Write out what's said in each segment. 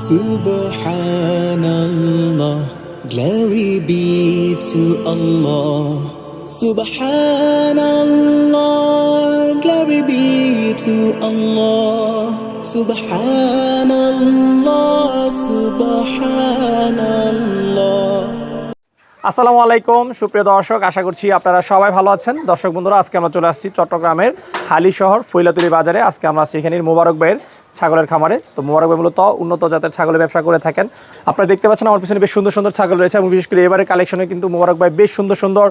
Subhanallah, glory be to Allah. Subhanallah, glory be to Allah. Subhanallah, Subhanallah. আসসালামু আলাইকুম সুপ্রিয় দর্শক আশা করছি আপনারা সবাই ভালো আছেন দর্শক বন্ধুরা আজকে আমরা চলে আসছি চট্টগ্রামের হালি শহর ফৈলাতুলি বাজারে আজকে আমরা আছি এখানে মোবারক ভাইয়ের ছাগলের খামারে। তো মোবারক ভাই মূলত উন্নত জাতের ছাগলের ব্যবসা করে থাকেন। আপনারা দেখতে পাচ্ছেন আমার পিছনে বেশ সুন্দর সুন্দর ছাগল রয়েছে এবং বিশেষ করে এবারে কালেকশনে কিন্তু মোবারক ভাই বেশ সুন্দর সুন্দর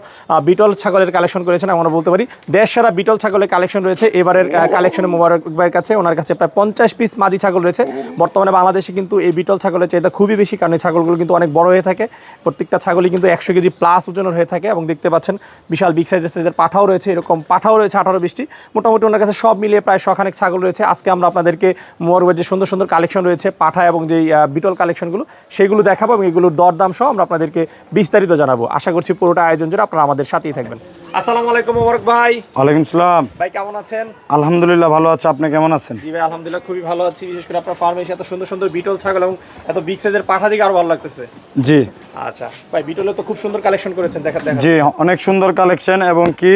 বিটল ছাগলের কালেকশন করেছেন আমরা বলতে পারি। দেশ সারা বিটল ছাগলের কালেকশন রয়েছে এবারের কালেকশনে মোবারক ভাইয়ের কাছে। ওনার কাছে প্রায় পঞ্চাশ পিস মাদি ছাগল রয়েছে। বর্তমানে বাংলাদেশে কিন্তু এই বিটল ছাগলের চাহিদা খুবই বেশি, কারণ এই ছাগলগুলো কিন্তু অনেক বড় হয়ে থাকে। প্রত্যেকটা ছাগলই কিন্তু একশো কেজি প্লাস ওজনের হয়ে থাকে এবং দেখতে পাচ্ছেন বিশাল বিগ সাইজের সাইজের পাঠাও রয়েছে, এরকম পাঠাও রয়েছে আঠারো বিশটি। মোটামুটি ওনার কাছে সব মিলিয়ে প্রায় শখানেক ছাগল রয়েছে। আজকে আমরা আপনাদেরকে মোরবের যে সুন্দর সুন্দর কালেকশন রয়েছে পাঠা এবং যেই বিটল কালেকশনগুলো সেগুলো দেখাবো এবং এগুলোর দরদাম সহ আমরা আপনাদেরকে বিস্তারিত জানাব। আশা করছি পুরোটা আয়োজন জন্য আপনারা আমাদের সাথেই থাকবেন। আসসালামু আলাইকুম মোবারক ভাই। ওয়ালাইকুম সালাম। ভাই কেমন আছেন? আলহামদুলিল্লাহ ভালো আছে। আপনি কেমন আছেন? জি ভাই আলহামদুলিল্লাহ খুবই ভালো আছি। বিশেষ করে আপনার ফার্মে এত সুন্দর সুন্দর বিটল ছাগল এবং এত বিগ সাইজের পাঠা দিকে আরও ভালো লাগতেছে। জি। আচ্ছা ভাই বিটলে তো খুব সুন্দর কালেকশন করেছেন দেখা দেখা জি অনেক সুন্দর কালেকশন এবং কি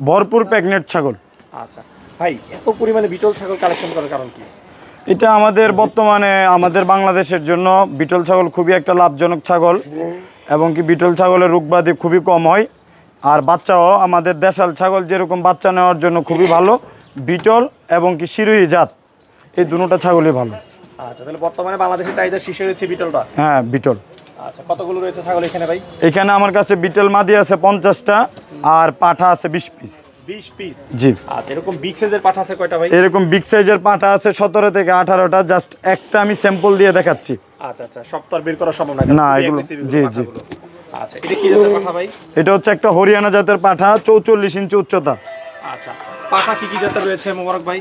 ভরপুর প্যাগনেট ছাগল। আচ্ছা ভাই এত পরিমাণে বিটল ছাগল কালেকশন করার কারণ কি? এটা আমাদের বর্তমানে আমাদের বাংলাদেশের জন্য বিটল ছাগল খুবই একটা লাভজনক ছাগল এবং কি বিটল ছাগলের রোগবাদী খুবই কম হয়। আর বাচ্চাও আমাদের দেশাল ছাগল যেরকম বাচ্চা নেওয়ার জন্য খুবই ভালো বিটল এবং কি শিরোহী জাত এই দুটোটা ছাগলই ভালো। আচ্ছা তাহলে বর্তমানে বাংলাদেশের চাহিদা শীর্ষে রয়েছে বিটলটা? হ্যাঁ বিটল। আচ্ছা কতগুলো রয়েছে ছাগল এখানে ভাই? এখানে আমার কাছে বিটল মাদি আছে পঞ্চাশটা আর পাঠা আছে বিশ পিস। বিশ পিস জি। আচ্ছা এরকম বিগ সাইজের পাঠা আছে কয়টা ভাই? এরকম বিগ সাইজের পাঁঠা আছে সতেরো থেকে আঠারোটা জাস্ট একটা আমি স্যাম্পল দিয়ে দেখাচ্ছি। আচ্ছা আচ্ছা সব তো বের করা সম্ভব না না, এগুলো- জি, জি। আচ্ছা এটা কি জাতের পাঠা ভাই? এটা হচ্ছে একটা হরিয়ানা জাতের পাঁঠা চৌচল্লিশ ইঞ্চি উচ্চতা। আচ্ছা পাঠা কি কি জাতের রয়েছে মোবারক ভাই?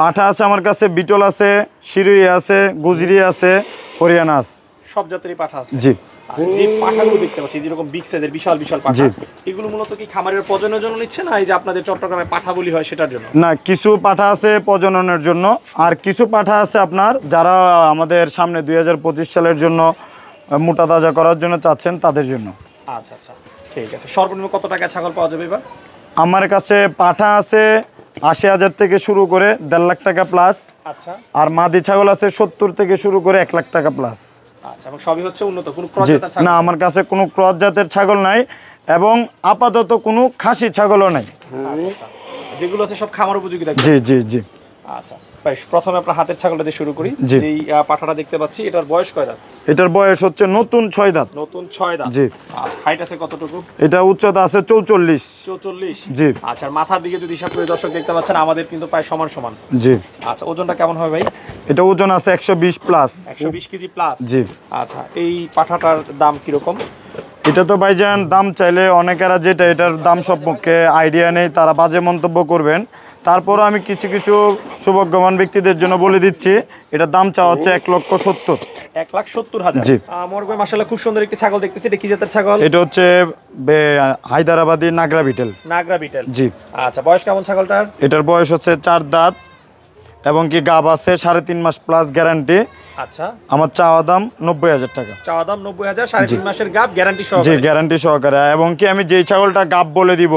পাঁঠা আছে আমার কাছে বিটল আছে শিরুই আছে গুজরি আছে হরিয়ানা আছে। সব জাতেরই পাঠা আছে। জি। যে পাঠাগুলো দেখতে পাচ্ছি যেরকম বিগ সাইজের বিশাল বিশাল পাঠা এগুলো মূলত কি খামারের প্রজননের জন্য নিচ্ছে না এই যে আপনাদের চট্টগ্রামে পাঠা বলি হয় সেটার জন্য? না কিছু পাঠা আছে প্রজননের জন্য আর কিছু পাঠা আছে আপনার যারা আমাদের সামনে দুই হাজার পঁচিশ সালের জন্য মোটা তাজা করার জন্য চাচ্ছেন তাদের জন্য। আচ্ছা আচ্ছা ঠিক আছে। সর্বনিম্ন কত টাকা ছাগল পাওয়া যাবে এবার? আমার কাছে পাঠা আছে আশি হাজার থেকে শুরু করে দেড় লাখ টাকা প্লাস আচ্ছা। আর মাদি ছাগল আছে সত্তর থেকে শুরু করে এক লাখ টাকা প্লাস আচ্ছা এবং সবই হচ্ছে উন্নত কোনো জি প্রজাতার না আমার কাছে কোনো ক্রস জাতের ছাগল নাই এবং আপাতত কোনো খাসি ছাগলও নাই। আচ্ছা, আচ্ছা। যেগুলো আছে সব খামার উপযোগী জি জি জি। আচ্ছা ভাই প্রথমে আপনার হাতের ছাগলটা দিয়ে শুরু করি। যেই পাঠাটা দেখতে পাচ্ছি এটার বয়স কয় দাঁত? এটার বয়স হচ্ছে নতুন ছয় দাঁত। নতুন ছয় দাঁত। জি। হাইট আছে কতটুকু? এটা উচ্চতা আছে চৌচল্লিশ। চৌচল্লিশ? জি। আচ্ছা মাথার দিকে যদি হিসাব করে দর্শক দেখতে পাচ্ছেন আমাদের কিন্তু প্রায় সমান সমান। জি। আচ্ছা ওজনটা কেমন হবে ভাই? এটা ওজন আছে একশো বিশ প্লাস একশো বিশ কেজি প্লাস জি। আচ্ছা এই পাঠাটার দাম কীরকম? এটা তো ভাইজান দাম চাইলে অনেকেরা যেটা এটার দাম সম্পর্কে আইডিয়া নেই তারা বাজে মন্তব্য করবেন। তারপরও আমি কিছু কিছু সৌভাগ্যবান ব্যক্তিদের জন্য বলে দিচ্ছি এটার দাম চাওয়া হচ্ছে এক লক্ষ সত্তর। এক লাখ সত্তর হাজার। জি। মরবে মাসাল্লাহ খুব সুন্দর একটি ছাগল দেখতেছি। এটা কি জাতের ছাগল? এটা হচ্ছে হায়দ্রাবাদি নাগরা বিটেল। নাগরা বিটেল। জি। আচ্ছা বয়স কেমন ছাগলটার? এটার বয়স হচ্ছে চার দাঁত। এবং কি গাব আছে সাড়ে তিন মাস প্লাস গ্যারান্টি আচ্ছা। আমার চাওয়া দাম নব্বই হাজার টাকা। চাওয়া দাম নব্বই হাজার সাড়ে তিন মাসের গাব গ্যারান্টি সহ জি গ্যারান্টি সহকারে। এবং কি আমি যেই ছাগলটা গাব বলে দিব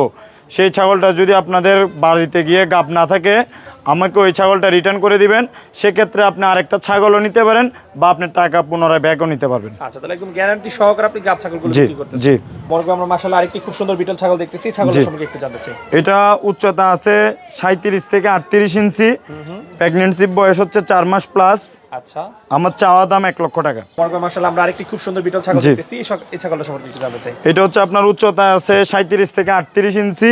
সেই ছাগলটা যদি আপনাদের বাড়িতে গিয়ে গাব না থাকে আমাকে ওই ছাগলটা রিটার্ন করে দিবেন। সেক্ষেত্রে আপনি আরেকটা ছাগলও নিতে পারেন বা আপনি টাকা পুনরায় ব্যাগও নিতে পারবেন। আচ্ছা তাহলে একদম গ্যারান্টি সহকারে আপনি গাব ছাগলগুলো বিক্রি করতেছেন। জি। মরবে আমরা মাসাল্লাহ আরেকটি খুব সুন্দর বিটল ছাগল দেখতেছি ছাগলের সম্পর্কে একটু জানতে চাই। এটা উচ্চতা আছে সাঁত্রিশ থেকে আটত্রিশ ইঞ্চি। প্রেগনেন্সি বয়স হচ্ছে চার মাস প্লাস আচ্ছা। আমার চাওয়া দাম এক লক্ষ টাকা। আমরা আরেকটি খুব সুন্দর বিটল ছাগল দেখতেছি। এই ছাগলটা সম্পর্কে একটু জানতে চাই। এটা হচ্ছে আপনার উচ্চতা আছে সাঁত্রিশ থেকে আটত্রিশ ইঞ্চি।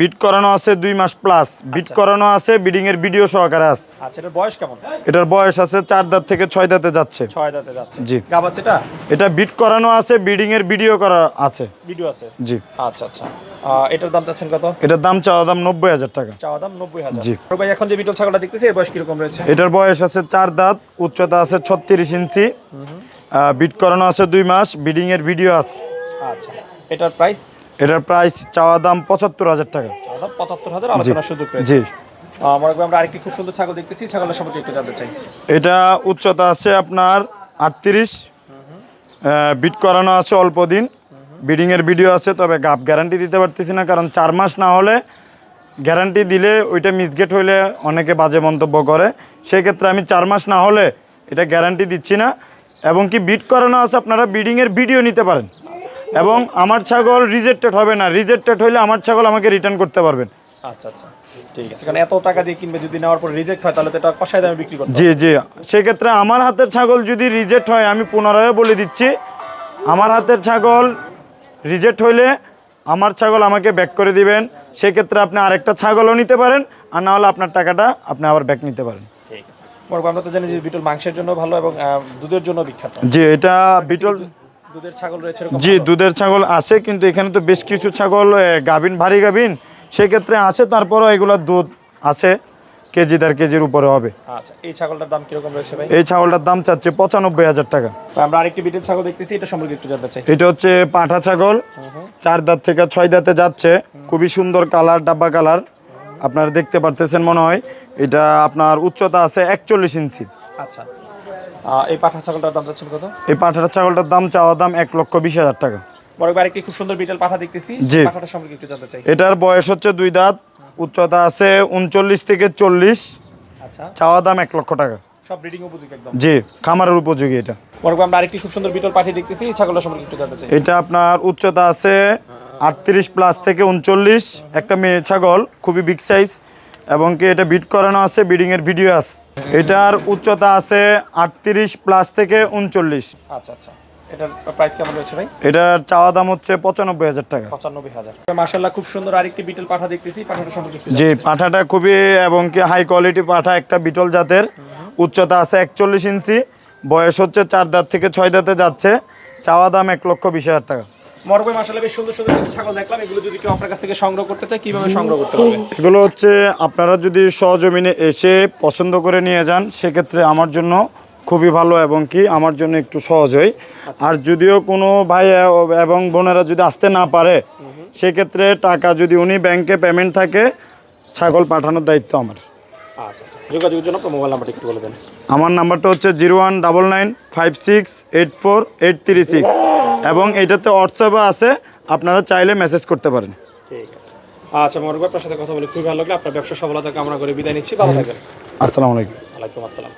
বিট করানো আছে দুই মাস প্লাস। বিট করানো আছে বিডিং এর ভিডিও সহকারে আছে। আচ্ছা এটার বয়স কেমন? এটার বয়স আছে চার দাঁত থেকে ছয় দাঁতে যাচ্ছে। ছয় দাঁতে যাচ্ছে। জি। গাব আছে এটা? এটা বিট করানো আছে বিডিং এর ভিডিও করা আছে। ভিডিও আছে? জি। আচ্ছা আচ্ছা। এটার দাম চাচ্ছেন কত? এটার দাম চাওয়া দাম নব্বই হাজার টাকা। চাওয়া দাম নব্বই হাজার। জি। ভাই এখন যে বিটল ছাগলটা দেখতেছি এর বয়স কীরকম রয়েছে? এটার বয়স আছে চার দাঁত উচ্চতা আছে ছত্রিশ ইঞ্চি। বিট করানো আছে দুই মাস বিডিং এর ভিডিও আছে। আচ্ছা এটার প্রাইস এটার প্রাইস চাওয়া দাম পঁচাত্তর হাজার টাকা। পঁচাত্তর হাজার আলোচনার সুযোগ জি। মোবারক ভাই আমরা আরেকটি খুব সুন্দর ছাগল দেখতেছি ছাগলের সম্পর্কে একটু জানতে চাই। এটা উচ্চতা আছে আপনার আটত্রিশ। বিট করানো আছে অল্প দিন। বিডিংয়ের ভিডিও আছে তবে গাপ গ্যারান্টি দিতে পারতেছি না কারণ চার মাস না হলে গ্যারান্টি দিলে ওইটা মিসগেট হইলে অনেকে বাজে মন্তব্য করে। সেক্ষেত্রে আমি চার মাস না হলে এটা গ্যারান্টি দিচ্ছি না। এবং কি বিট করানো আছে আপনারা বিডিংয়ের ভিডিও নিতে পারেন। এবং আমার ছাগল রিজেক্টেড হবে না। রিজেক্টেড হলে আমার ছাগল আমাকে রিটার্ন করতে পারবেন। আচ্ছা আচ্ছা। ঠিক আছে। কারণ এত টাকা দিয়ে কিনবে যদি নেওয়ার পর রিজেক্ট হয় তাহলে তো এটা কষায় দামে বিক্রি করতে জি জি। সেক্ষেত্রে আমার হাতের ছাগল যদি রিজেক্ট হয় আমি পুনরায় বলে দিচ্ছি আমার হাতের ছাগল রিজেক্ট হইলে আমার ছাগল আমাকে ব্যাক করে দিবেন সেক্ষেত্রে আপনি আরেকটা ছাগলও নিতে পারেন আর না হলে আপনার টাকাটা আপনি আবার ব্যাক নিতে পারেন। ঠিক আছে। আমরা তো জানি যে বিটল মাংসের জন্য ভালো এবং দুধের জন্য বিখ্যাত। জি এটা বিটল দুধের ছাগল রয়েছে জি দুধের ছাগল আছে কিন্তু এখানে তো বেশ কিছু ছাগল গাভিন ভারী গাভিন সেক্ষেত্রে আছে তারপরও এগুলো দুধ আছে। কেজি দেড় কেজির উপরে হবে। আচ্ছা এই ছাগলটার দাম কীরকম রয়েছে ভাই? এই ছাগলটার দাম চাচ্ছে পঁচানব্বই হাজার টাকা। আমরা আরেকটি বিটেল ছাগল দেখতেছি এটা সম্পর্কে একটু জানতে চাই। এটা হচ্ছে পাঁঠা ছাগল। চার দাঁত থেকে ছয় দাঁতে যাচ্ছে। খুবই সুন্দর কালার ডাব্বা কালার। আপনারা দেখতে পারতেছেন মনে হয় এটা আপনার উচ্চতা আছে একচল্লিশ ইঞ্চি। আচ্ছা। এই পাঠা ছাগলটার দাম কত? এই ছাগলটার দাম চাওয়া দাম এক লক্ষ বিশ হাজার টাকা। ভাই, আরেকটি খুব সুন্দর বিটেল পাঠা দেখতেছি। পাঠাটা সম্পর্কে একটু জানতে চাই। এটার বয়স হচ্ছে দুই দাঁত। উচ্চতা আছে উনচল্লিশ থেকে চল্লিশ। আচ্ছা। চাওয়া দাম এক লক্ষ টাকা। সব ব্রিডিং উপযোগী একদম? জি খামারের উপযোগী এটা। মোবারক আমরা আরেকটি খুব সুন্দর বিটল পাঠি দেখতেছি এই ছাগলটার সম্পর্কে একটু জানতে চাই। এটা আপনার উচ্চতা আছে আটত্রিশ প্লাস থেকে উনচল্লিশ। একটা মেয়ে ছাগল খুবই বিগ সাইজ এবং কি এটা বিট করানো আছে বিডিংয়ের ভিডিও আছে। এটার উচ্চতা আছে আটত্রিশ প্লাস থেকে উনচল্লিশ। আচ্ছা আচ্ছা। এটার প্রাইস কেমন রয়েছে ভাই? এটার চাওয়া দাম হচ্ছে পঁচানব্বই হাজার টাকা। পঁচানব্বই হাজার। মার্শাল্লাহ খুব সুন্দর আরেকটি বিটেল পাঠা দেখতেছি পাঠাটা সম্পর্কে জি পাঠাটা খুবই এবং কি হাই কোয়ালিটি পাঠা একটা বিটল জাতের। উচ্চতা আছে একচল্লিশ ইঞ্চি বয়স হচ্ছে চার দাঁত থেকে ছয় দাঁতে যাচ্ছে। চাওয়া দাম এক লক্ষ বিশ হাজার টাকা। মরবে মাসাল্লাহ বেশ সুন্দর সুন্দর কিছু ছাগল দেখলাম এগুলো যদি কেউ আপনার কাছ থেকে সংগ্রহ করতে চায় কীভাবে সংগ্রহ করতে পারবে? এগুলো হচ্ছে আপনারা যদি সহজমিনে এসে পছন্দ করে নিয়ে যান সেক্ষেত্রে আমার জন্য খুবই ভালো এবং কি আমার জন্য একটু সহজ হয়। আর যদিও কোনো ভাই এবং বোনেরা যদি আসতে না পারে সেক্ষেত্রে টাকা যদি উনি ব্যাংকে পেমেন্ট থাকে ছাগল পাঠানোর দায়িত্ব আমার। আচ্ছা আচ্ছা। যোগাযোগের জন্য আপনার মোবাইল নাম্বারটা একটু বলে দেন। আমার নাম্বারটা হচ্ছে zero one double nine five six eight four eight three six এবং এটাতে হোয়াটসঅ্যাপে আছে আপনারা চাইলে মেসেজ করতে পারেন। ঠিক আছে। আচ্ছা মরবে আপনার সাথে কথা বলে খুবই ভালো লাগল। আপনার ব্যবসা সফলতা কামনা করে বিদায় নিচ্ছি। ভালো থাকবেন। আসসালামু আলাইকুম। ওয়ালাইকুম আসসালাম।